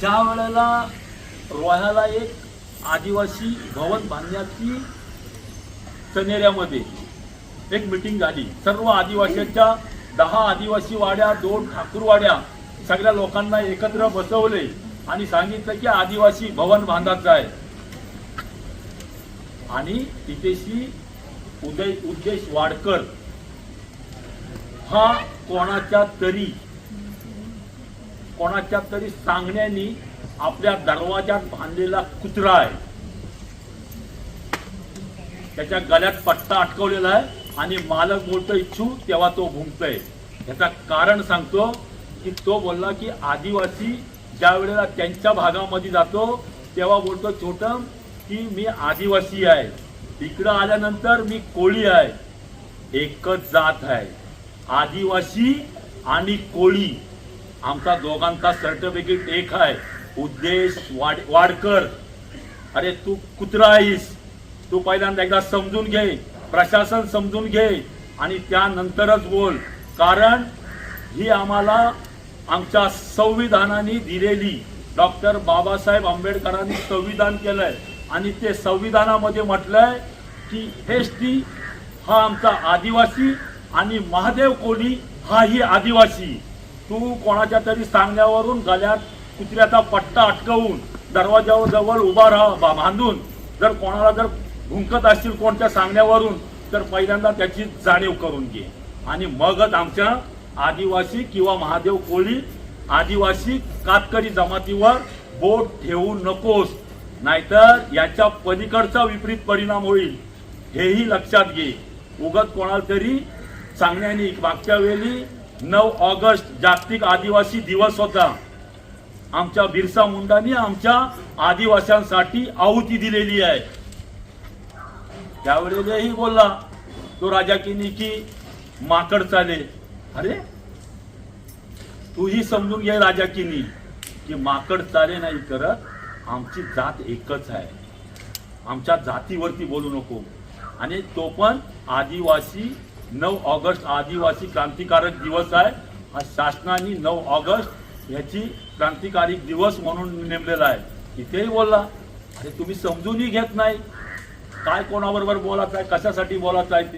ज्या वेळेला रोह्याला एक आदिवासी भवन बांधण्याची सनेऱ्यामध्ये एक मिटिंग झाली. सर्व आदिवासींच्या दहा आदिवासी वाड्या दोन ठाकूरवाड्या सगळ्या लोकांना एकत्र बसवले आणि सांगितलं की आदिवासी भवन बांधायचं आहे. आणि तिथेशी उदय उद्देश वाडकर हा कोणाच्या तरी कोणाच्या तरी सांगण्यानी आपल्या दरवाजात बांधलेला कुत्रा आहे. त्याच्या गळ्यात पट्टा अटकवलेला आहे आणि मालक बोलतो इच्छू तेव्हा तो भुंकतोय. याचा कारण सांगतो की तो बोलला की आदिवासी ज्या वेळेला त्यांच्या भागामध्ये जातो तेव्हा बोलतो छोटम की मी आदिवासी आहे. इकडं आल्यानंतर मी कोळी आहे. एकच जात आहे. आदिवासी आणि कोळी. आमचा दोघांचा सर्टिफिकेट एक आहे. उद्देश वाड वाडकर. अरे तू कुत्रा आहेस. तू पहिल्यांदा एकदा समजून घे. प्रशासन समजून घे. आणि त्यानंतरच बोल. कारण ही आम्हाला आमच्या संविधानाने दिलेली डॉक्टर बाबासाहेब आंबेडकरांनी संविधान केलंय. आणि ते संविधानामध्ये म्हटलंय की एस टी हा आमचा आदिवासी आणि महादेव कोली हा ही आदिवासी. तू कोणाच्या तरी सांगण्यावरून गळ्यात कुत्र्याचा पट्टा अटकवून दरवाजावर जवळ उभा राहा बा- बांधून जर कोणाला जर भुंकत असतील कोणत्या सांगण्यावरून तर पहिल्यांदा त्याची जाणीव करून घे. आणि मगच आमच्या आदिवासी किंवा महादेव कोळी आदिवासी कातकरी जमातीवर बोट ठेवू नकोस. नाहीतर याच्या पलीकडचा विपरीत परिणाम होईल. हेही लक्षात घे. उगत कोणाला तरी सांगण्याने मागच्या वेळी नऊ ऑगस्ट जागतिक आदिवासी दिवस होता. आमच्या बिरसा मुंडांनी आमच्या आदिवास्यांसाठी आहुती दिलेली आहे. त्यावेळेलाही बोलला तो राजा किनी की माकड चाले. अरे तूही समजून घे राजा किनी की माकड चाले नाही करत आमची जात एकच आहे. आमच्या जातीवरती बोलू नको. आणि तो पण आदिवासी नऊ ऑगस्ट आदिवासी क्रांतिकारक दिवस आहे. हा शासनाने नऊ ऑगस्ट याची क्रांतिकारी दिवस म्हणून नेमलेला आहे. तिथेही बोलला अरे तुम्ही समजूनही घेत नाही. काय कोणाबरोबर बोलायचं आहे? कशासाठी बोलायचं आहे? ते